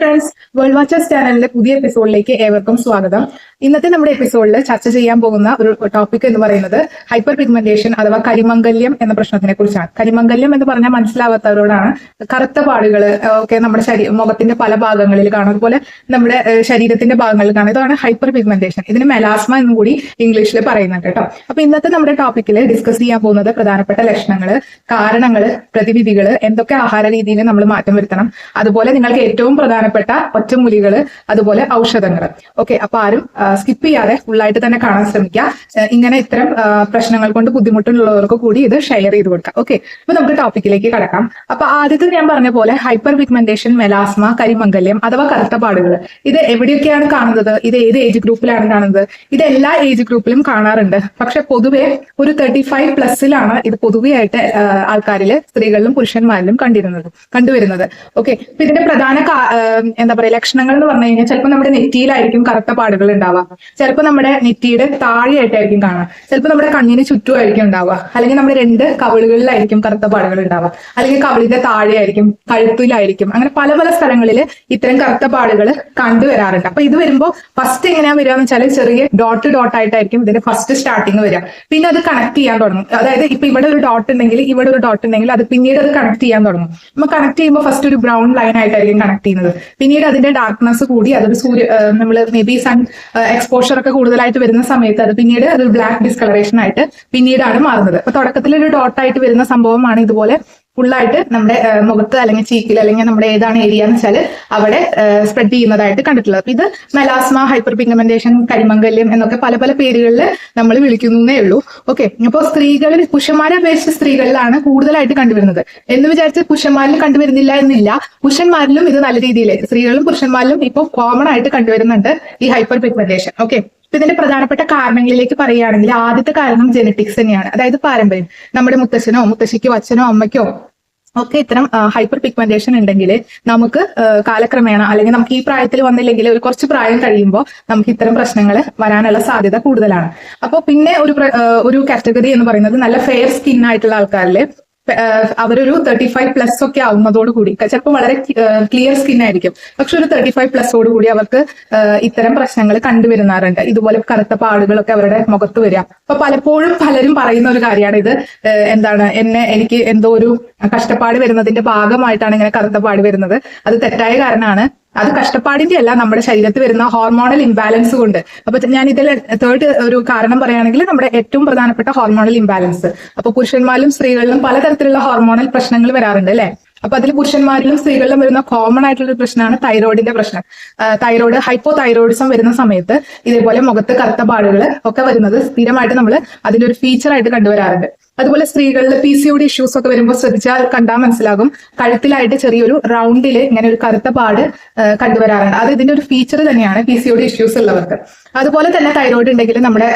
Friends world watchers ചാനലിന്റെ പുതിയ എപ്പിസോഡിലേക്ക് ഏവർക്കും സ്വാഗതം. ഇന്നത്തെ നമ്മുടെ എപ്പിസോഡിൽ ചർച്ച ചെയ്യാൻ പോകുന്ന ഒരു ടോപ്പിക് എന്ന് പറയുന്നത് ഹൈപ്പർ പിഗ്മെന്റേഷൻ അഥവാ കരിമംഗല്യം എന്ന പ്രശ്നത്തിനെ കുറിച്ചാണ്. കരിമംഗല്യം എന്ന് പറഞ്ഞാൽ മനസ്സിലാവാത്തവരോടാണ് കറുത്ത പാടുകൾ ഒക്കെ നമ്മുടെ ശരീര മുഖത്തിന്റെ പല ഭാഗങ്ങളിൽ കാണും അതുപോലെ നമ്മുടെ ശരീരത്തിന്റെ ഭാഗങ്ങളിൽ കാണും ഇതാണ് ഹൈപ്പർ പിഗ്മെന്റേഷൻ ഇതിന് മെലാസ്മ എന്നും കൂടി ഇംഗ്ലീഷിൽ പറയുന്നുണ്ട് കേട്ടോ. അപ്പൊ ഇന്നത്തെ നമ്മുടെ ടോപ്പിക്കിൽ ഡിസ്കസ് ചെയ്യാൻ പോകുന്നത് പ്രധാനപ്പെട്ട ലക്ഷണങ്ങൾ കാരണങ്ങൾ പ്രതിവിധികൾ എന്തൊക്കെ ആഹാര രീതിയിൽ നമ്മൾ മാറ്റം വരുത്തണം. അതുപോലെ നിങ്ങൾക്ക് ഏറ്റവും പ്രധാനപ്പെട്ട ഒറ്റമൂലികൾ അതുപോലെ ഔഷധങ്ങൾ ഓക്കെ അപ്പൊ ആരും സ്കിപ്പ് ചെയ്യാതെ ഫുള്ളായിട്ട് തന്നെ കാണാൻ ശ്രമിക്കുക ഇങ്ങനെ ഇത്തരം പ്രശ്നങ്ങൾ കൊണ്ട് ബുദ്ധിമുട്ടുള്ളവർക്ക് കൂടി ഇത് ഷെയർ ചെയ്ത് കൊടുക്കാം. ഓക്കെ അപ്പൊ നമുക്ക് ടോപ്പിക്കിലേക്ക് കടക്കാം. അപ്പൊ ആദ്യത്തെ ഞാൻ പറഞ്ഞ പോലെ ഹൈപ്പർ പിഗ്മെന്റേഷൻ മെലാസ്മ കരിമംഗല്യം അഥവാ കറുത്ത പാടുകൾ ഇത് എവിടെയൊക്കെയാണ് കാണുന്നത്? ഇത് ഏത് ഏജ് ഗ്രൂപ്പിലാണ് കാണുന്നത്? ഇത് എല്ലാ ഏജ് ഗ്രൂപ്പിലും കാണാറുണ്ട്. പക്ഷെ പൊതുവെ ഒരു തേർട്ടി ഫൈവ് പ്ലസിലാണ് ഇത് പൊതുവെയായിട്ട് ആൾക്കാരിൽ സ്ത്രീകളിലും പുരുഷന്മാരിലും കണ്ടിരുന്നത് കണ്ടുവരുന്നത്. ഓക്കെ ഇതിന്റെ പ്രധാന എന്താ പറയാ ലക്ഷണങ്ങൾ എന്ന് പറഞ്ഞു കഴിഞ്ഞാൽ ചിലപ്പോൾ നമ്മുടെ നെറ്റിയിലായിരിക്കും കറുത്ത പാടുകൾ ഉണ്ടാവുക. ചിലപ്പോൾ നമ്മുടെ നെറ്റിയുടെ താഴെയായിട്ടായിരിക്കും കാണുക. ചിലപ്പോൾ നമ്മുടെ കണ്ണിന് ചുറ്റുമായിരിക്കും ഉണ്ടാവുക. അല്ലെങ്കിൽ നമ്മുടെ രണ്ട് കവിളുകളിലായിരിക്കും കറുത്ത പാടുകൾ ഉണ്ടാവുക. അല്ലെങ്കിൽ കവിളിന്റെ താഴെയായിരിക്കും കഴുത്തിലായിരിക്കും. അങ്ങനെ പല പല സ്ഥലങ്ങളിൽ ഇത്തരം കറുത്ത പാടുകൾ കണ്ടുവരാറുണ്ട് അപ്പൊ ഇത് വരുമ്പോൾ ഫസ്റ്റ് എങ്ങനെയാ വരിക എന്ന് വെച്ചാൽ ചെറിയ ഡോട്ട് ഡോട്ട് ആയിട്ടായിരിക്കും ഇതിന്റെ ഫസ്റ്റ് സ്റ്റാർട്ടിങ് വരിക. പിന്നെ അത് കണക്ട് ചെയ്യാൻ തുടങ്ങും. അതായത് ഇപ്പൊ ഇവിടെ ഒരു ഡോട്ട് ഉണ്ടെങ്കിൽ ഇവിടെ ഒരു ഡോട്ട് ഉണ്ടെങ്കിൽ അത് പിന്നീട് അത് കണക്ട് ചെയ്യാൻ തുടങ്ങും. നമ്മൾ കണക്ട് ചെയ്യുമ്പോൾ ഫസ്റ്റ് ഒരു ബ്രൗൺ ലൈൻ ആയിട്ടായിരിക്കും കണക്ട് ചെയ്യുന്നത്. പിന്നീട് അതിന്റെ ഡാർക്ക്നെസ് കൂടി അതൊരു സൂര്യ നമ്മൾ മേ ബി സൺ എക്സ്പോഷർ ഒക്കെ കൂടുതലായിട്ട് വരുന്ന സമയത്ത് അത് പിന്നീട് അത് ബ്ലാക്ക് ഡിസ്കളറേഷൻ ആയിട്ട് പിന്നീടാണ് മാറുന്നത്. അപ്പൊ തുടക്കത്തിൽ ഒരു ഡോട്ടായിട്ട് വരുന്ന സംഭവമാണ് ഇതുപോലെ ഫുള്ളായിട്ട് നമ്മുടെ മുഖത്ത് അല്ലെങ്കിൽ ചീക്കിൽ അല്ലെങ്കിൽ നമ്മുടെ ഏതാണ് ഏരിയ എന്ന് വെച്ചാൽ അവിടെ സ്പ്രെഡ് ചെയ്യുന്നതായിട്ട് കണ്ടിട്ടുള്ളത്. അപ്പൊ ഇത് മെലാസ്മ ഹൈപ്പർ പിഗ്മെന്റേഷൻ കരിമംഗല്യം എന്നൊക്കെ പല പല പേരുകളിൽ നമ്മൾ വിളിക്കുന്നേ ഉള്ളൂ. ഓക്കെ അപ്പോൾ സ്ത്രീകളിൽ പുരുഷന്മാരെ അപേക്ഷിച്ച് സ്ത്രീകളിലാണ് കൂടുതലായിട്ട് കണ്ടുവരുന്നത്. എന്ന് വിചാരിച്ച് പുഷന്മാരിൽ കണ്ടുവരുന്നില്ല എന്നില്ല. പുഷന്മാരിലും ഇത് നല്ല രീതിയിൽ സ്ത്രീകളും പുരുഷന്മാരിലും ഇപ്പോൾ കോമൺ ആയിട്ട് കണ്ടുവരുന്നുണ്ട് ഈ ഹൈപ്പർ പിഗ്മെന്റേഷൻ ഓക്കെ ഇതിന്റെ പ്രധാനപ്പെട്ട കാരണങ്ങളിലേക്ക് പറയുകയാണെങ്കിൽ ആദ്യത്തെ കാരണം ജെനറ്റിക്സ് തന്നെയാണ്. അതായത് പാരമ്പര്യം. നമ്മുടെ മുത്തശ്ശനോ മുത്തശ്ശിക്കോ അച്ഛനോ അമ്മയ്ക്കോ ഒക്കെ ഇത്തരം ഹൈപ്പർ പിഗ്മെന്റേഷൻ ഉണ്ടെങ്കിൽ നമുക്ക് കാലക്രമേണ അല്ലെങ്കിൽ നമുക്ക് ഈ പ്രായത്തിൽ വന്നില്ലെങ്കിൽ ഒരു കുറച്ച് പ്രായം കഴിയുമ്പോൾ നമുക്ക് ഇത്തരം പ്രശ്നങ്ങൾ വരാനുള്ള സാധ്യത കൂടുതലാണ്. അപ്പോൾ പിന്നെ ഒരു ഒരു കാറ്റഗറി എന്ന് പറയുന്നത് നല്ല ഫെയർ സ്കിൻ ആയിട്ടുള്ള ആൾക്കാരിൽ അവരൊരു തേർട്ടി ഫൈവ് പ്ലസ് ഒക്കെ ആവുന്നതോട് കൂടി. ചിലപ്പോൾ വളരെ ക്ലിയർ സ്കിൻ ആയിരിക്കും. പക്ഷെ ഒരു തേർട്ടി ഫൈവ് പ്ലസോട് കൂടി അവർക്ക് ഇത്തരം പ്രശ്നങ്ങൾ കണ്ടുവരുന്നാറുണ്ട് ഇതുപോലെ കറുത്ത പാടുകളൊക്കെ അവരുടെ മുഖത്ത് വരിക. അപ്പൊ പലപ്പോഴും പലരും പറയുന്ന ഒരു കാര്യമാണ് ഇത്. എന്താണ് എന്നെ എനിക്ക് എന്തോ ഒരു കഷ്ടപ്പാട് വരുന്നതിന്റെ ഭാഗമായിട്ടാണ് ഇങ്ങനെ കറുത്ത പാട് വരുന്നത്. അത് തെറ്റായ കാരണമാണ്. അത് കഷ്ടപ്പാടിന്റെ അല്ല നമ്മുടെ ശരീരത്തിൽ വരുന്ന ഹോർമോണൽ ഇംബാലൻസ് കൊണ്ട്. അപ്പൊ ഞാൻ ഇതിൽ തേർഡ് ഒരു കാരണം പറയുകയാണെങ്കിൽ നമ്മുടെ ഏറ്റവും പ്രധാനപ്പെട്ട ഹോർമോണൽ ഇംബാലൻസ് അപ്പൊ പുരുഷന്മാരിലും സ്ത്രീകളിലും പലതരത്തിലുള്ള ഹോർമോണൽ പ്രശ്നങ്ങൾ വരാറുണ്ട് അല്ലെ? അപ്പൊ അതിൽ പുരുഷന്മാരിലും സ്ത്രീകളിലും വരുന്ന കോമൺ ആയിട്ടുള്ള ഒരു പ്രശ്നമാണ് തൈറോയിഡിന്റെ പ്രശ്നം. തൈറോയിഡ് ഹൈപ്പോ തൈറോയിഡിസം വരുന്ന സമയത്ത് ഇതേപോലെ മുഖത്ത് കറുത്ത പാടുകൾ ഒക്കെ വരുന്നത് സ്ഥിരമായിട്ട് നമ്മൾ അതിന്റെ ഒരു ഫീച്ചർ ആയിട്ട് കണ്ടുവരാറുണ്ട്. അതുപോലെ സ്ത്രീകളിൽ പി സി ഒടി ഇഷ്യൂസ് ഒക്കെ വരുമ്പോൾ ശ്രദ്ധിച്ചാൽ കണ്ടാൽ മനസ്സിലാകും. കഴുത്തിലായിട്ട് ചെറിയൊരു റൗണ്ടിൽ ഇങ്ങനെ ഒരു കറുത്ത പാട് കണ്ടുവരാറുണ്ട്. അത് ഇതിന്റെ ഒരു ഫീച്ചർ തന്നെയാണ് പി സി ഒടി ഇഷ്യൂസ് ഉള്ളവർക്ക്. അതുപോലെ തന്നെ തൈറോയിഡ് ഉണ്ടെങ്കിൽ നമ്മുടെ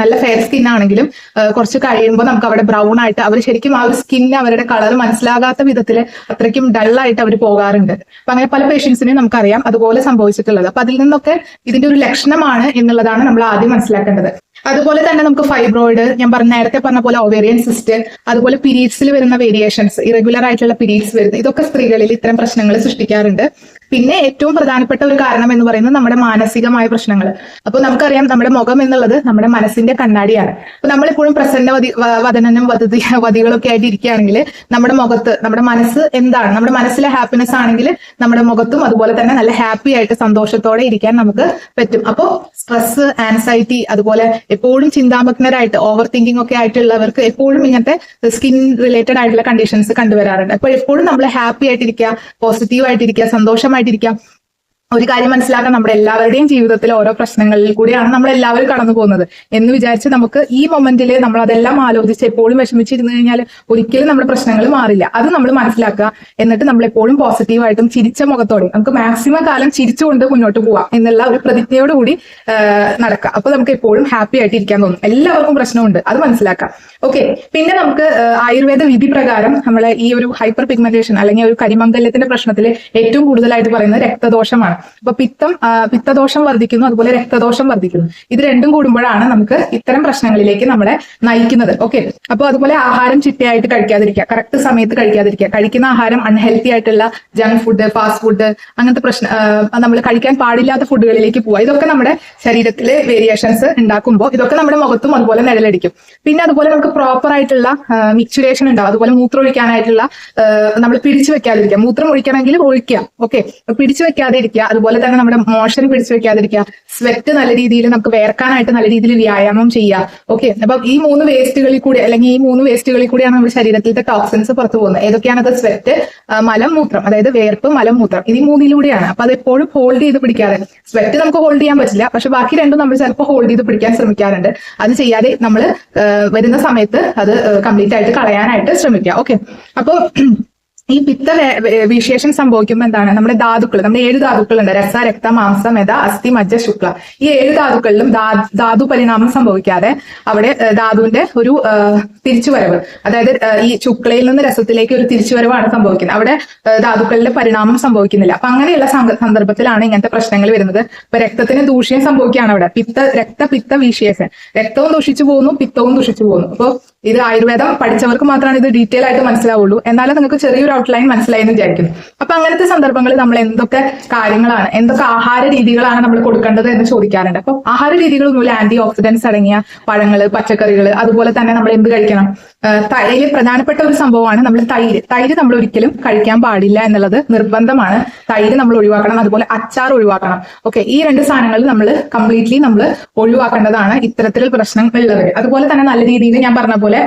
നല്ല ഫെയർ സ്കിൻ ആണെങ്കിലും കുറച്ച് കഴിയുമ്പോൾ നമുക്ക് അവിടെ ബ്രൗൺ ആയിട്ട് അവർ ശരിക്കും ആ ഒരു സ്കിൻ അവരുടെ കളർ മനസ്സിലാകാത്ത വിധത്തിൽ അത്രയ്ക്കും ഡൾ ആയിട്ട് അവർ പോകാറുണ്ട്. അപ്പൊ അങ്ങനെ പല പേഷ്യൻസിനെയും നമുക്കറിയാം അതുപോലെ സംഭവിച്ചിട്ടുള്ളത്. അപ്പൊ അതിൽ നിന്നൊക്കെ ഇതിന്റെ ഒരു ലക്ഷണമാണ് എന്നുള്ളതാണ് നമ്മൾ ആദ്യം മനസ്സിലാക്കേണ്ടത്. അതുപോലെ തന്നെ നമുക്ക് ഫൈബ്രോയിഡ് ഞാൻ പറഞ്ഞ നേരത്തെ പറഞ്ഞ പോലെ ഒവേറിയൻ സിസ്റ്റ് അതുപോലെ പീരീഡ്സിൽ വരുന്ന വേരിയേഷൻസ് ഇറഗുലർ ആയിട്ടുള്ള പീരീഡ്സ് വരുന്നത് ഇതൊക്കെ സ്ത്രീകളിൽ ഇത്തരം പ്രശ്നങ്ങൾ സൃഷ്ടിക്കാറുണ്ട്. പിന്നെ ഏറ്റവും പ്രധാനപ്പെട്ട ഒരു കാരണം എന്ന് പറയുന്നത് നമ്മുടെ മാനസികമായ പ്രശ്നങ്ങൾ. അപ്പോൾ നമുക്കറിയാം നമ്മുടെ മുഖം എന്നുള്ളത് നമ്മുടെ മനസ്സിന്റെ കണ്ണാടിയാണ്. അപ്പൊ നമ്മളെപ്പോഴും പ്രസന്ന വതി വതനനും വധതി വതികളൊക്കെ ആയിട്ട് ഇരിക്കുകയാണെങ്കിൽ നമ്മുടെ മുഖത്ത് നമ്മുടെ മനസ്സ് എന്താണ്? നമ്മുടെ മനസ്സിലെ ഹാപ്പിനെസ് ആണെങ്കിൽ നമ്മുടെ മുഖത്തും അതുപോലെ തന്നെ നല്ല ഹാപ്പി ആയിട്ട് സന്തോഷത്തോടെ ഇരിക്കാൻ നമുക്ക് പറ്റും. അപ്പോൾ സ്ട്രെസ് ആൻസൈറ്റി അതുപോലെ എപ്പോഴും ചിന്താമഗ്നരായിട്ട് ഓവർ തിങ്കിങ് ഒക്കെ ആയിട്ടുള്ളവർക്ക് എപ്പോഴും ഇങ്ങനത്തെ സ്കിൻ റിലേറ്റഡ് ആയിട്ടുള്ള കണ്ടീഷൻസ് കണ്ടുവരാറുണ്ട്. അപ്പോൾ എപ്പോഴും നമ്മൾ ഹാപ്പി ആയിട്ടിരിക്കുക പോസിറ്റീവ് ആയിട്ടിരിക്കുക സന്തോഷമായിട്ടിരിക്കുക ഒരു കാര്യം മനസ്സിലാക്കാൻ നമ്മുടെ എല്ലാവരുടെയും ജീവിതത്തിൽ ഓരോ പ്രശ്നങ്ങളിൽ കൂടിയാണ് നമ്മൾ എല്ലാവരും കടന്നു പോകുന്നത്. എന്ന് വിചാരിച്ച് നമുക്ക് ഈ മൊമെന്റിൽ നമ്മൾ അതെല്ലാം ആലോചിച്ച് എപ്പോഴും വിഷമിച്ചിരുന്നു കഴിഞ്ഞാൽ ഒരിക്കലും നമ്മുടെ പ്രശ്നങ്ങൾ മാറില്ല. അത് നമ്മൾ മനസ്സിലാക്കുക. എന്നിട്ട് നമ്മൾ എപ്പോഴും പോസിറ്റീവായിട്ടും ചിരിച്ച മുഖത്തോടെ നമുക്ക് മാക്സിമം കാലം ചിരിച്ചുകൊണ്ട് മുന്നോട്ട് പോവാം എന്നുള്ള ഒരു പ്രതിജ്ഞയോടുകൂടി നടക്കുക. അപ്പൊ നമുക്ക് എപ്പോഴും ഹാപ്പി ആയിട്ട് ഇരിക്കാൻ തോന്നും. എല്ലാവർക്കും പ്രശ്നമുണ്ട്. അത് മനസ്സിലാക്കാം. ഓക്കെ പിന്നെ നമുക്ക് ആയുർവേദ വിധി പ്രകാരം നമ്മളെ ഈ ഒരു ഹൈപ്പർ പിഗ്മെന്റേഷൻ അല്ലെങ്കിൽ ഒരു കരിമംഗല്യത്തിന്റെ പ്രശ്നത്തിൽ ഏറ്റവും കൂടുതലായിട്ട് പറയുന്നത് രക്തദോഷമാണ്. അപ്പൊ പിത്തം പിത്തദോഷം വർദ്ധിക്കുന്നു അതുപോലെ രക്തദോഷം വർദ്ധിക്കുന്നു. ഇത് രണ്ടും കൂടുമ്പോഴാണ് നമുക്ക് ഇത്തരം പ്രശ്നങ്ങളിലേക്ക് നമ്മളെ നയിക്കുന്നത്. ഓക്കെ അപ്പൊ അതുപോലെ ആഹാരം ചിട്ടയായിട്ട് കഴിക്കാതിരിക്കുക കറക്റ്റ് സമയത്ത് കഴിക്കാതിരിക്കുക. കഴിക്കുന്ന ആഹാരം അൺഹെൽത്തി ആയിട്ടുള്ള ജങ്ക് ഫുഡ് ഫാസ്റ്റ് ഫുഡ് അങ്ങനത്തെ പ്രശ്ന നമ്മൾ കഴിക്കാൻ പാടില്ലാത്ത ഫുഡുകളിലേക്ക് പോവുക. ഇതൊക്കെ നമ്മുടെ ശരീരത്തിലെ വേരിയേഷൻസ് ഉണ്ടാക്കുമ്പോൾ ഇതൊക്കെ നമ്മുടെ മുഖത്തും അതുപോലെ നിഴലടിക്കും. പിന്നെ അതുപോലെ നമുക്ക് പ്രോപ്പർ ആയിട്ടുള്ള മിക്ചുറേഷൻ ഉണ്ടാവും. അതുപോലെ മൂത്രം ഒഴിക്കാനായിട്ടുള്ള നമ്മൾ പിടിച്ചു വെക്കാതിരിക്കുക. മൂത്രം ഒഴിക്കണമെങ്കിൽ ഒഴിക്കുക. ഓക്കെ പിടിച്ചു വെക്കാതെ ഇരിക്കുക അതുപോലെ തന്നെ നമ്മുടെ മോഷൻ പിടിച്ചു വെക്കാതിരിക്കുക. സ്വെറ്റ് നല്ല രീതിയിൽ നമുക്ക് വേർക്കാനായിട്ട് നല്ല രീതിയിൽ വ്യായാമം ചെയ്യുക. ഓക്കെ അപ്പൊ ഈ മൂന്ന് വേസ്റ്റുകളിൽ കൂടി അല്ലെങ്കിൽ ഈ മൂന്ന് വേസ്റ്റുകളിൽ കൂടിയാണ് നമ്മുടെ ശരീരത്തിലത്തെ ടോക്സിൻസ് പുറത്തു പോകുന്നത്. ഏതൊക്കെയാണത്? സ്വെറ്റ് മലം മൂത്രം. അതായത് വേർപ്പ് മലം മൂത്രം. ഇത് മൂന്നിലൂടെയാണ്. അപ്പൊ അത് എപ്പോഴും ഹോൾഡ് ചെയ്ത് പിടിക്കാതെ. സ്വെറ്റ് നമുക്ക് ഹോൾഡ് ചെയ്യാൻ പറ്റില്ല. പക്ഷെ ബാക്കി രണ്ടും നമ്മൾ ചിലപ്പോൾ ഹോൾഡ് ചെയ്ത് പിടിക്കാൻ ശ്രമിക്കാറുണ്ട്. അത് ചെയ്യാതെ നമ്മൾ വരുന്ന സമയത്ത് അത് കംപ്ലീറ്റ് ആയിട്ട് കളയാനായിട്ട് ശ്രമിക്കുക. ഓക്കെ അപ്പോൾ ഈ പിത്ത വിശേഷം സംഭവിക്കുമ്പോൾ എന്താണ്? നമ്മുടെ ധാതുക്കൾ നമ്മുടെ ഏഴ് ധാതുക്കളുണ്ട് രസ രക്ത മാംസം മെത അസ്ഥി മജ്ജ ശുക്ല. ഈ ഏഴ് ധാതുക്കളിലും ധാതു പരിണാമം സംഭവിക്കാതെ അവിടെ ധാതുവിന്റെ ഒരു തിരിച്ചുവരവ് അതായത് ഈ ശുക്ലയിൽ നിന്ന് രസത്തിലേക്ക് ഒരു തിരിച്ചുവരവാണ് സംഭവിക്കുന്നത്. അവിടെ ധാതുക്കളിലെ പരിണാമം സംഭവിക്കുന്നില്ല. അപ്പൊ അങ്ങനെയുള്ള സന്ദ- സന്ദർഭത്തിലാണ് ഇങ്ങനത്തെ പ്രശ്നങ്ങൾ വരുന്നത്. ഇപ്പൊ രക്തത്തിന് ദൂഷ്യം സംഭവിക്കുകയാണ് അവിടെ. പിത്ത രക്ത പിത്ത വിശേഷം രക്തവും ദുഷിച്ചു പോകുന്നു പിത്തവും ദുഷിച്ചു പോകുന്നു. അപ്പോൾ ഇത് ആയുർവേദം പഠിച്ചവർക്ക് മാത്രമാണ് ഇത് ഡീറ്റെയിൽ ആയിട്ട് മനസ്സിലാവുള്ളൂ. എന്നാലും നിങ്ങൾക്ക് ചെറിയൊരു ഔട്ട്ലൈൻ മനസ്സിലായെന്ന് വിചാരിക്കുന്നു അപ്പൊ അങ്ങനത്തെ സന്ദർഭങ്ങളിൽ നമ്മൾ എന്തൊക്കെ കാര്യങ്ങളാണ് എന്തൊക്കെ ആഹാര രീതികളാണ് നമ്മൾ കൊടുക്കേണ്ടത് എന്ന് ചോദിക്കാറുണ്ട്. അപ്പൊ ആഹാര രീതികളൊന്നുമില്ല ആന്റി ഓക്സിഡൻസ് അടങ്ങിയ പഴങ്ങൾ പച്ചക്കറികൾ അതുപോലെ തന്നെ നമ്മൾ എന്ത് കഴിക്കണം? തൈര് പ്രധാനപ്പെട്ട ഒരു സംഭവമാണ്. നമ്മൾ തൈര് തൈര് നമ്മൾ ഒരിക്കലും കഴിക്കാൻ പാടില്ല എന്നുള്ളത് നിർബന്ധമാണ്. തൈര് നമ്മൾ ഒഴിവാക്കണം അതുപോലെ അച്ചാർ ഒഴിവാക്കണം. ഓക്കെ ഈ രണ്ട് സാധനങ്ങൾ നമ്മൾ കംപ്ലീറ്റ്ലി നമ്മൾ ഒഴിവാക്കേണ്ടതാണ് ഇത്തരത്തിലുള്ള പ്രശ്നങ്ങൾ ഉള്ളത്. അതുപോലെ തന്നെ നല്ല രീതിയിൽ ഞാൻ പറഞ്ഞ പോലെ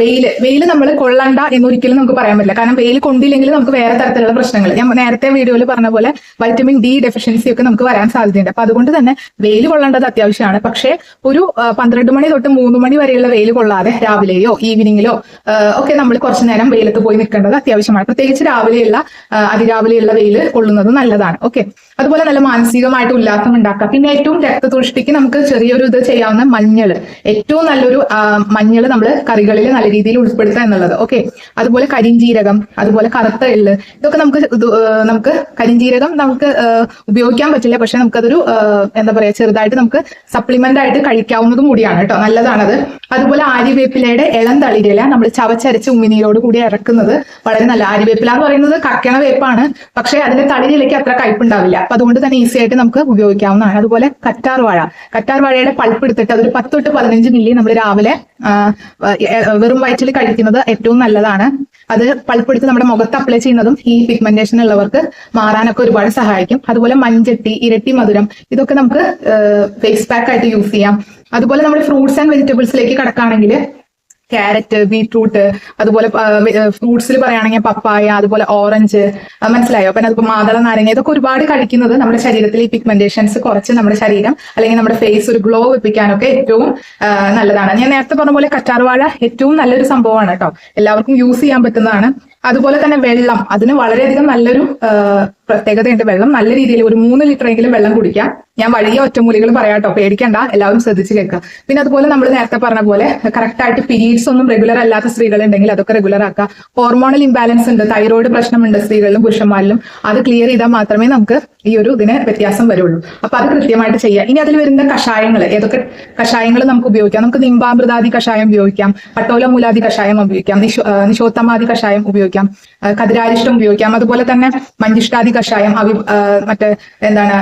വെയിൽ. വെയിൽ നമ്മൾ കൊള്ളണ്ട എന്നൊരിക്കലും നമുക്ക് പറയാൻ പറ്റില്ല. കാരണം വെയിൽ കൊണ്ടില്ലെങ്കിൽ നമുക്ക് വേറെ തരത്തിലുള്ള പ്രശ്നങ്ങൾ ഞാൻ നേരത്തെ വീഡിയോയിൽ പറഞ്ഞ പോലെ വൈറ്റമിൻ ഡി ഡെഫിഷ്യൻസി ഒക്കെ നമുക്ക് വരാൻ സാധ്യതയുണ്ട്. അപ്പൊ അതുകൊണ്ട് തന്നെ വെയിൽ കൊള്ളേണ്ടത് അത്യാവശ്യമാണ്. പക്ഷേ ഒരു പന്ത്രണ്ട് മണി തൊട്ട് മൂന്ന് മണി വരെയുള്ള വെയിൽ കൊള്ളാതെ രാവിലെയോ ഈവനിങ്ങിലോ ഒക്കെ നമ്മൾ കുറച്ചു നേരം വെയിലത്ത് പോയി നിൽക്കേണ്ടത് അത്യാവശ്യമാണ്. പ്രത്യേകിച്ച് രാവിലെയുള്ള അതിരാവിലെയുള്ള വെയിൽ കൊള്ളുന്നത് നല്ലതാണ്. ഓക്കെ അതുപോലെ നല്ല മാനസികമായിട്ട് ഉല്ലാസം ഉണ്ടാക്കുക. പിന്നെ ഏറ്റവും രക്തതുഷ്ടിക്ക് നമുക്ക് ചെറിയൊരു ഇത് ചെയ്യാവുന്ന മഞ്ഞൾ ഏറ്റവും നല്ലൊരു മഞ്ഞൾ നമ്മൾ കറികളിൽ നല്ല രീതിയിൽ ഉൾപ്പെടുത്തുക എന്നുള്ളത്. ഓക്കെ അതുപോലെ കരിഞ്ജീരകം അതുപോലെ കറുത്ത എള്ള് ഇതൊക്കെ നമുക്ക് നമുക്ക് കരിഞ്ജീരകം നമുക്ക് ഉപയോഗിക്കാൻ പറ്റില്ല. പക്ഷെ നമുക്കതൊരു എന്താ പറയാ ചെറുതായിട്ട് നമുക്ക് സപ്ലിമെന്റ് ആയിട്ട് കഴിക്കാവുന്നതും കൂടിയാണ് കേട്ടോ. നല്ലതാണത്. അതുപോലെ ആര്യവേപ്പിലയുടെ ഇളം തളിരില നമ്മൾ ചവച്ചരച്ച് ഉമ്മിനീരോട് കൂടി ഇറക്കുന്നത് വളരെ നല്ല. ആര്യവേപ്പില എന്ന് പറയുന്നത് കക്കണ വേപ്പാണ്. പക്ഷെ അതിന്റെ തളിരിലേക്ക് അത്ര കയ്പുണ്ടാവില്ല. അപ്പൊ അതുകൊണ്ട് തന്നെ ഈസി ആയിട്ട് നമുക്ക് ഉപയോഗിക്കാവുന്നതാണ്. അതുപോലെ കറ്റാർ വാഴ. കറ്റാർ വാഴയുടെ പൾപ്പ് എടുത്തിട്ട് അതൊരു പത്ത് തൊട്ട് പതിനഞ്ച് മില്ലി നമ്മൾ രാവിലെ വെറും വയറ്റിൽ കഴിക്കുന്നത് ഏറ്റവും നല്ലതാണ്. അത് പൾപ്പ് എടുത്ത് നമ്മുടെ മുഖത്ത് അപ്ലൈ ചെയ്യുന്നതും ഈ പിഗ്മെന്റേഷൻ ഉള്ളവർക്ക് മാറാനൊക്കെ ഒരുപാട് സഹായിക്കും. അതുപോലെ മഞ്ചട്ടി ഇരട്ടി മധുരം ഇതൊക്കെ നമുക്ക് ഫേസ് പാക്ക് ആയിട്ട് യൂസ് ചെയ്യാം. അതുപോലെ നമ്മൾ ഫ്രൂട്ട്സ് ആൻഡ് വെജിറ്റബിൾസിലേക്ക് കടക്കുകയാണെങ്കിൽ ക്യാരറ്റ് ബീട്രൂട്ട് അതുപോലെ ഫ്രൂട്ട്സിൽ പറയുകയാണെങ്കിൽ പപ്പായ അതുപോലെ ഓറഞ്ച് മനസ്സിലായോ? പിന്നെ അതിപ്പോൾ മാതള നാരങ്ങ ഇതൊക്കെ ഒരുപാട് കഴിക്കുന്നത് നമ്മുടെ ശരീരത്തിൽ ഈ പിഗ്മെന്റേഷൻസ് കുറച്ച് നമ്മുടെ ശരീരം അല്ലെങ്കിൽ നമ്മുടെ ഫേസ് ഒരു ഗ്ലോ വെപ്പിക്കാനൊക്കെ ഏറ്റവും നല്ലതാണ്. ഞാൻ നേരത്തെ പറഞ്ഞ പോലെ കറ്റാർവാഴ ഏറ്റവും നല്ലൊരു സംഭവമാണ് കേട്ടോ. എല്ലാവർക്കും യൂസ് ചെയ്യാൻ പറ്റുന്നതാണ്. അതുപോലെ തന്നെ വെള്ളം. അതിന് വളരെയധികം നല്ലൊരു പ്രത്യേകതയുണ്ട്. വെള്ളം നല്ല രീതിയിൽ ഒരു മൂന്ന് ലിറ്റർ എങ്കിലും വെള്ളം കുടിക്കാം. ഞാൻ വലിയ ഒറ്റമൂലികൾ പറയാട്ടോ. പേടിക്കണ്ട. എല്ലാവരും ശ്രദ്ധിച്ച് കേൾക്കുക. പിന്നെ അതുപോലെ നമ്മൾ നേരത്തെ പറഞ്ഞ പോലെ കറക്റ്റ് ആയിട്ട് പീരീഡ്സ് ഒന്നും റെഗുലർ അല്ലാത്ത സ്ത്രീകൾ ഉണ്ടെങ്കിൽ അതൊക്കെ റെഗുലർ ആക്കുക. ഹോർമോണൽ ഇംബാലൻസ് ഉണ്ട്. തൈറോയിഡ് പ്രശ്നമുണ്ട് സ്ത്രീകളിലും പുരുഷന്മാരിലും. അത് ക്ലിയർ ചെയ്താൽ മാത്രമേ നമുക്ക് ഈ ഒരു ഇതിന് വ്യത്യാസം വരുള്ളൂ. അപ്പൊ അത് കൃത്യമായിട്ട് ചെയ്യുക. ഇനി അതിൽ വരുന്ന കഷായങ്ങൾ ഏതൊക്കെ കഷായങ്ങൾ നമുക്ക് ഉപയോഗിക്കാം? നമുക്ക് നിമ്പാമൃതാദി കഷായം ഉപയോഗിക്കാം. പട്ടോല മൂലാദി കഷായം ഉപയോഗിക്കാം. നിശോ നിശോത്തമാദി കഷായം ഉപയോഗിക്കാം. കതിരാരിഷ്ടം ഉപയോഗിക്കാം. അതുപോലെ തന്നെ മഞ്ചിഷ്ടാദി കഷായം അവി മറ്റേ എന്താണ്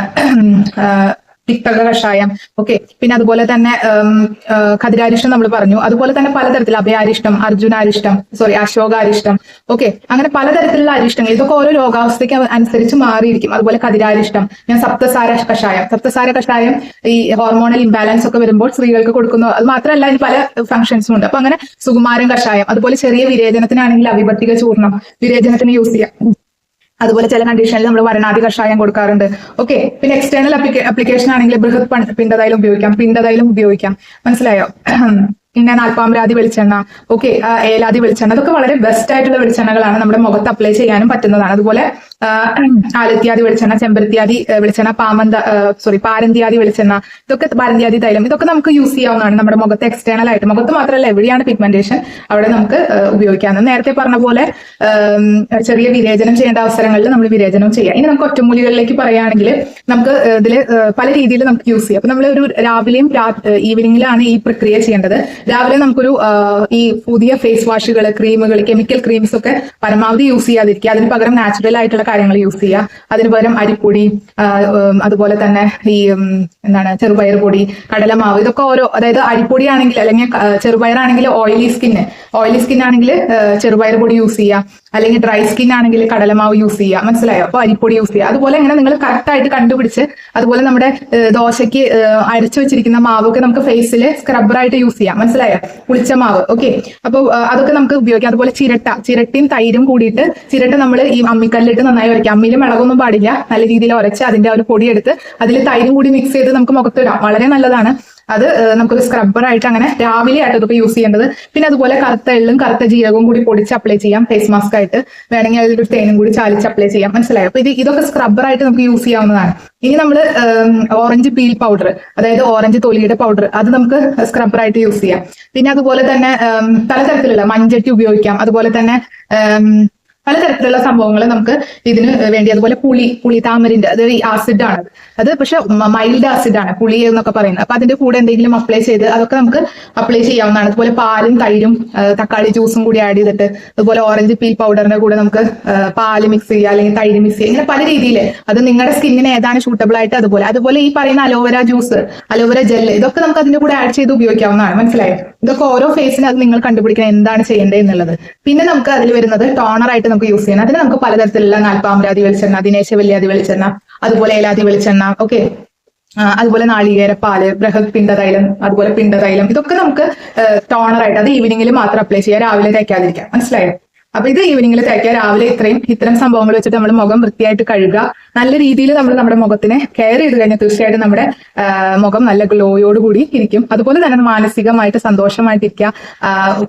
പിത്തക കഷായം ഓക്കെ പിന്നെ അതുപോലെ തന്നെ ഖതിരാരിഷ്ടം നമ്മൾ പറഞ്ഞു. അതുപോലെ തന്നെ പലതരത്തിൽ അഭയാരിഷ്ടം അർജുനാരിഷ്ടം സോറി അശോകാരിഷ്ടം. ഓക്കെ അങ്ങനെ പലതരത്തിലുള്ള അരിഷ്ടങ്ങൾ. ഇതൊക്കെ ഓരോ രോഗാവസ്ഥയ്ക്ക് അനുസരിച്ച് മാറിയിരിക്കും. അതുപോലെ കതിരാരിഷ്ടം ഞാൻ സപ്തസാര കഷായം. സപ്തസാര കഷായം ഈ ഹോർമോണൽ ഇംബാലൻസ് ഒക്കെ വരുമ്പോൾ സ്ത്രീകൾക്ക് കൊടുക്കുന്നു. അത് മാത്രമല്ല അതിന് പല ഫംഗ്ഷൻസും ഉണ്ട്. അപ്പൊ അങ്ങനെ സുകുമാരൻ കഷായം അതുപോലെ ചെറിയ വിരേചനത്തിനാണെങ്കിൽ അവിഭക്തിക ചൂർണം വിരേചനത്തിന് യൂസ് ചെയ്യാം. അതുപോലെ ചില കണ്ടീഷനിൽ നമ്മൾ വരണാതി കഷായം കൊടുക്കാറുണ്ട്. ഓക്കെ പിന്നെ എക്സ്റ്റേണൽ അപ്ലിക്കേഷൻ ആണെങ്കിൽ ബൃഹത് പിണ്ടതായാലും ഉപയോഗിക്കാം പിണ്ടതൈലം ഉപയോഗിക്കാം. മനസ്സിലായോ? പിന്നെ നാൽപ്പാമരാതി വെളിച്ചെണ്ണ. ഓക്കെ ഏലാതി വെളിച്ചെണ്ണ. അതൊക്കെ വളരെ ബെസ്റ്റ് ആയിട്ടുള്ള വെളിച്ചെണ്ണകളാണ് നമ്മുടെ മുഖത്ത് അപ്ലൈ ചെയ്യാനും പറ്റുന്നതാണ്. അതുപോലെ ആലത്തിയാതി വെളിച്ചെണ്ണ ചെമ്പരത്തിയാതി വെളിച്ചെണ്ണ പാമന്ത സോറി പാരന്തിയാതി വെളിച്ചെണ്ണ ഇതൊക്കെ പാരന്തിയാതി തൈലം ഇതൊക്കെ നമുക്ക് യൂസ് ചെയ്യാവുന്നതാണ് നമ്മുടെ മുഖത്ത് എക്സ്റ്റേണൽ ആയിട്ട്. മുഖത്ത് മാത്രമല്ല എവിടെയാണ് പിഗ്മെന്റേഷൻ അവിടെ നമുക്ക് ഉപയോഗിക്കാം ഉപയോഗിക്കാവുന്നത്. നേരത്തെ പറഞ്ഞ പോലെ ചെറിയ വിരേചനം ചെയ്യേണ്ട അവസരങ്ങളിൽ നമ്മൾ വിരേചനം ചെയ്യാം. ഇനി നമുക്ക് ഒറ്റമൂലികളിലേക്ക് പറയുകയാണെങ്കിൽ നമുക്ക് ഇതിൽ പല രീതിയിൽ നമുക്ക് യൂസ് ചെയ്യാം. അപ്പൊ നമ്മൾ ഒരു രാവിലെയും ഈവനിങ്ങിലാണ് ഈ പ്രക്രിയ ചെയ്യേണ്ടത്. രാവിലെ നമുക്കൊരു ഈ പുതിയ ഫേസ് വാഷുകൾ ക്രീമുകൾ കെമിക്കൽ ക്രീംസ് ഒക്കെ പരമാവധി യൂസ് ചെയ്യാതിരിക്കുക. അതിന് പകരം നാച്ചുറൽ ആയിട്ടുള്ള കാര്യങ്ങൾ യൂസ് ചെയ്യുക. അതിന് പകരം അരിപ്പൊടി അതുപോലെ തന്നെ ഈ എന്താണ് ചെറുപയർ പൊടി കടലമാവ് ഇതൊക്കെ ഓരോ അതായത് അരിപ്പൊടി ആണെങ്കിൽ അല്ലെങ്കിൽ ചെറുപയർ ആണെങ്കിൽ ഓയിലി സ്കിന്ന് ഓയിലി സ്കിൻ ആണെങ്കിൽ ചെറുപയർ പൊടി യൂസ് ചെയ്യുക. അല്ലെങ്കിൽ ഡ്രൈ സ്കിൻ ആണെങ്കിൽ കടലമാവ് യൂസ് ചെയ്യുക മനസ്സിലായോ? അപ്പൊ അരിപ്പൊടി യൂസ് ചെയ്യുക. അതുപോലെ ഇങ്ങനെ നിങ്ങൾ കറക്റ്റ് ആയിട്ട് കണ്ടുപിടിച്ച് അതുപോലെ നമ്മുടെ ദോശയ്ക്ക് അരച്ചു വെച്ചിരിക്കുന്ന മാവൊക്കെ നമുക്ക് ഫേസിൽ സ്ക്രബ്ബറായിട്ട് യൂസ് ചെയ്യാം. മനസ്സിലായോ? പുളിച്ച മാവ്. ഓക്കെ അപ്പോൾ അതൊക്കെ നമുക്ക് ഉപയോഗിക്കാം. അതുപോലെ ചിരട്ട. ചിരട്ടയും തൈരും കൂടിയിട്ട് ചിരട്ട നമ്മൾ ഈ അമ്മിക്കല്ലിട്ട് നന്നായി ഉരയ്ക്കാം. അമ്മിയിൽ മുളകൊന്നും പാടില്ല. നല്ല രീതിയിൽ ഉരച്ച് അതിന്റെ ഒരു പൊടിയെടുത്ത് അതിൽ തൈരും കൂടി മിക്സ് ചെയ്ത് നമുക്ക് മുഖത്ത് മുഖത്തിടാം വളരെ നല്ലതാണ്. അത് നമുക്കൊരു സ്ക്രബ്ബറായിട്ട് അങ്ങനെ രാവിലെ ആയിട്ട് ഇതൊക്കെ യൂസ് ചെയ്യേണ്ടത്. പിന്നെ അതുപോലെ കറുത്ത എള്ളും കറുത്ത ജീരകവും കൂടി പൊടിച്ച് അപ്ലൈ ചെയ്യാം ഫേസ് മാസ്ക് ആയിട്ട്. വേണമെങ്കിൽ അതിലൊരു തേനും കൂടി ചാലിച്ച് അപ്ലൈ ചെയ്യാം. മനസ്സിലായോ? അപ്പൊ ഇത് ഇതൊക്കെ സ്ക്രബ്ബറായിട്ട് നമുക്ക് യൂസ് ചെയ്യാവുന്നതാണ്. ഇനി നമ്മൾ ഓറഞ്ച് പീൽ പൗഡർ അതായത് ഓറഞ്ച് തൊലിയുടെ പൗഡർ അത് നമുക്ക് സ്ക്രബ്ബറായിട്ട് യൂസ് ചെയ്യാം. പിന്നെ അതുപോലെ തന്നെ പലതരത്തിലുള്ള മഞ്ചട്ടി ഉപയോഗിക്കാം. അതുപോലെ തന്നെ പലതരത്തിലുള്ള സംഭവങ്ങൾ നമുക്ക് ഇതിന് വേണ്ടി. അതുപോലെ പുളി പുളി താമരിന്റെ അത് ഈ ആസിഡ് ആണ് അത് പക്ഷെ മൈൽഡ് ആസിഡ് ആണ് പുളി എന്നൊക്കെ പറയുന്നത്. അപ്പൊ അതിന്റെ കൂടെ എന്തെങ്കിലും അപ്ലൈ ചെയ്ത് അതൊക്കെ നമുക്ക് അപ്ലൈ ചെയ്യാവുന്നതാണ്. അതുപോലെ പാലും തൈരും തക്കാളി ജ്യൂസും കൂടി ആഡ് ചെയ്തിട്ട് അതുപോലെ ഓറഞ്ച് പീൽ പൗഡറിന്റെ കൂടെ നമുക്ക് പാൽ മിക്സ് ചെയ്യുക അല്ലെങ്കിൽ തൈര് മിക്സ് ചെയ്യുക ഇങ്ങനെ പല രീതിയിൽ അത് നിങ്ങളുടെ സ്കിന്നിന് ഏതാണ് സൂട്ടബിൾ ആയിട്ട് അതുപോലെ. അതുപോലെ ഈ പറയുന്ന അലോവേര ജ്യൂസ് അലോവേര ജെൽ ഇതൊക്കെ നമുക്ക് അതിന്റെ കൂടെ ആഡ് ചെയ്ത് ഉപയോഗിക്കാവുന്നതാണ്. മനസ്സിലായോ? ഇതൊക്കെ ഓരോ ഫേസിന് അത് നിങ്ങൾ കണ്ടുപിടിക്കണം എന്താണ് ചെയ്യേണ്ടത് എന്നുള്ളത്. പിന്നെ നമുക്ക് അതിൽ വരുന്നത് ടോണർ ആയിട്ട് നമുക്ക് യൂസ് ചെയ്യണം അതിന് നമുക്ക് പലതരത്തിലുള്ള നാൽപ്പാമരാതി വെളിച്ചെണ്ണ ദിനേശവല്യാതി വെളിച്ചെണ്ണ അതുപോലെ ഏലാതി വെളിച്ചെണ്ണ ഓക്കെ അതുപോലെ നാളികേരപ്പാൽ ബൃഹത് പിണ്ടതൈലം അതുപോലെ പിണ്ടതൈലം ഇതൊക്കെ നമുക്ക് ടോണറായിട്ട് അത് ഈവനിങ്ങിൽ മാത്രം അപ്ലൈ ചെയ്യുക രാവിലെ തേക്കാതിരിക്കാം. മനസ്സിലായോ? അപ്പൊ ഇത് ഈവനിങ്ങിൽ തേക്കുക. രാവിലെ ഇത്രയും ഇത്തരം സംഭവങ്ങൾ വെച്ചിട്ട് നമ്മൾ മുഖം വൃത്തിയായിട്ട് കഴുകുക. നല്ല രീതിയിൽ നമ്മൾ നമ്മുടെ മുഖത്തിനെ കെയർ ചെയ്ത് കഴിഞ്ഞാൽ തീർച്ചയായിട്ടും നമ്മുടെ മുഖം നല്ല ഗ്ലോയോട് കൂടി ഇരിക്കും. അതുപോലെ തന്നെ മാനസികമായിട്ട് സന്തോഷമായിട്ടിരിക്കുക.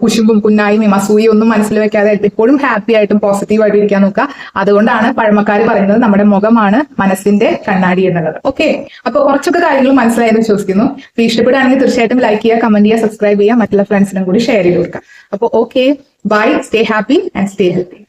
കുശുമ്പും കുന്നായ്മയും അസൂയും ഒന്നും മനസ്സിൽ വെക്കാതെ എപ്പോഴും ഹാപ്പി ആയിട്ടും പോസിറ്റീവ് ആയിട്ട് ഇരിക്കാൻ നോക്കുക. അതുകൊണ്ടാണ് പഴമക്കാർ പറയുന്നത് നമ്മുടെ മുഖമാണ് മനസ്സിന്റെ കണ്ണാടി എന്നുള്ളത്. ഓക്കെ അപ്പൊ കുറച്ചൊക്കെ കാര്യങ്ങൾ മനസ്സിലായെന്ന് വിശ്വസിക്കുന്നു. ഇഷ്ടപ്പെടുകയാണെങ്കിൽ തീർച്ചയായിട്ടും ലൈക്ക് ചെയ്യുക കമന്റ് ചെയ്യുക സബ്സ്ക്രൈബ് ചെയ്യുക മറ്റുള്ള ഫ്രണ്ട്സിനും കൂടി ഷെയർ ചെയ്ത് കൊടുക്കുക. അപ്പോൾ okay bye stay happy and stay healthy